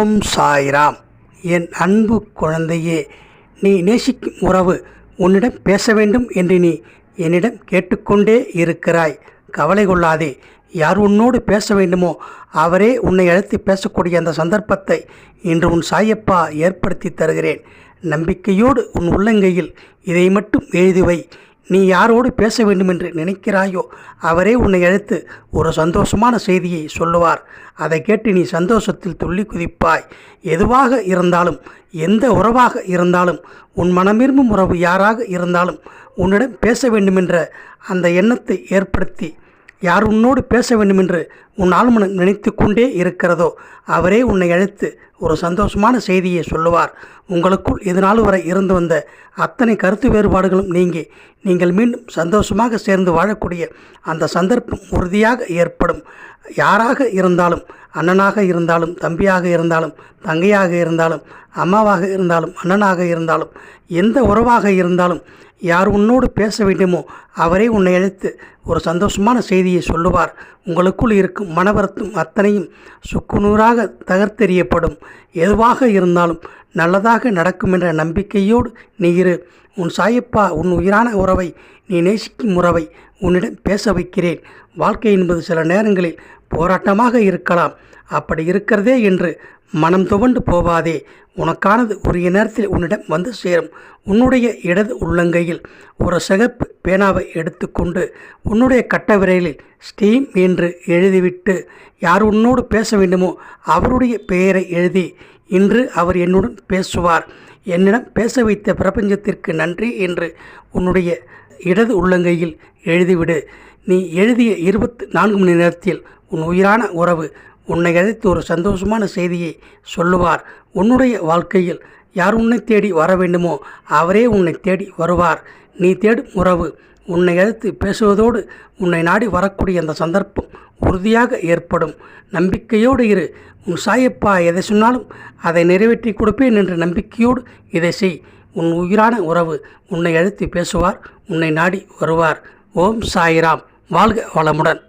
ஓம் சாய்ராம் என் அன்பு குழந்தையே நீ நேசிக்கும் உறவு உன்னிடம் பேச வேண்டும் என்று நீ என்னிடம் கேட்டுக்கொண்டே இருக்கிறாய். கவலை கொள்ளாதே யார் உன்னோடு பேச வேண்டுமோ அவரே உன்னை அழைத்து பேசக்கூடிய அந்த சந்தர்ப்பத்தை இன்று உன் சாயப்பா ஏற்படுத்தி தருகிறேன். நம்பிக்கையோடு உன் உள்ளங்கையில் இதை மட்டும் எழுதுவை நீ யாரோடு பேச வேண்டுமென்று நினைக்கிறாயோ அவரே உன்னை அழைத்து ஒரு சந்தோஷமான செய்தியை சொல்லுவார். அதை கேட்டு நீ சந்தோஷத்தில் துள்ளி குதிப்பாய். எதுவாக இருந்தாலும் எந்த உறவாக இருந்தாலும் உன் மனமிரும்பும் உறவு யாராக இருந்தாலும் உன்னிடம் பேச வேண்டுமென்ற அந்த எண்ணத்தை ஏற்படுத்தி யார் உன்னோடு பேச வேண்டுமென்று உன் ஆழ்மனம் நினைத்து கொண்டே இருக்கிறதோ அவரே உன்னை அழைத்து ஒரு சந்தோஷமான செய்தியை சொல்லுவார். உங்களுக்குள் இதுநாள் வரை இருந்து வந்த அத்தனை கருத்து வேறுபாடுகளும் நீங்கி நீங்கள் மீண்டும் சந்தோஷமாக சேர்ந்து வாழக்கூடிய அந்த சந்தர்ப்பம் உறுதியாக ஏற்படும். யாராக இருந்தாலும் அண்ணனாக இருந்தாலும் தம்பியாக இருந்தாலும் தங்கையாக இருந்தாலும் அம்மாவாக இருந்தாலும் அண்ணனாக இருந்தாலும் எந்த உறவாக இருந்தாலும் யார் உன்னோடு பேச வேண்டுமோ அவரே உன்னை அழைத்து ஒரு சந்தோஷமான செய்தியை சொல்லுவார். உங்களுக்குள் இருக்கும் மனவரத்தும் அத்தனையும் சுக்குநூறாக தகர்த்தெறியப்படும். எதுவாக இருந்தாலும் நல்லதாக நடக்கும் என்ற நம்பிக்கையோடு நீ இரு. உன் சாயப்பா உன் உயிரான உறவை நீ நேசிக்கும் உறவை உன்னிடம் பேச வைக்கிறேன். வாழ்க்கை என்பது சில நேரங்களில் போராட்டமாக இருக்கலாம். அப்படி இருக்கிறதே என்று மனம் துவண்டு போவாதே. உனக்கானது உரிய நேரத்தில் உன்னிடம் வந்து சேரும். உன்னுடைய இடது உள்ளங்கையில் ஒரு சிகப்பு பேனாவை எடுத்துக்கொண்டு உன்னுடைய கட்ட விரலில் ஸ்டீம் என்று எழுதிவிட்டு யார் உன்னோடு பேச வேண்டுமோ அவருடைய பெயரை எழுதி இன்று அவர் என்னுடன் பேசுவார். என்னிடம் பேச வைத்த பிரபஞ்சத்திற்கு நன்றி என்று உன்னுடைய இடது உள்ளங்கையில் எழுதிவிடு. நீ எழுதிய இருபத்தி நான்கு மணி நேரத்தில் உன் உயிரான உறவு உன்னை அழைத்து ஒரு சந்தோஷமான செய்தியை சொல்லுவார். உன்னுடைய வாழ்க்கையில் யார் உன்னை தேடி வர வேண்டுமோ அவரே உன்னை தேடி வருவார். நீ தேடும் உறவு உன்னை அழைத்து பேசுவதோடு உன்னை நாடி வரக்கூடிய அந்த சந்தர்ப்பம் உறுதியாக ஏற்படும். நம்பிக்கையோடு இரு. உன் சாயப்பா எதை சொன்னாலும் அதை நிறைவேற்றி கொடுப்பேன் என்ற நம்பிக்கையோடு இதை செய். உன் உயிரான உறவு உன்னை அழைத்து பேசுவார் உன்னை நாடி வருவார். ஓம் சாய்ராம். வாழ்க வளமுடன்.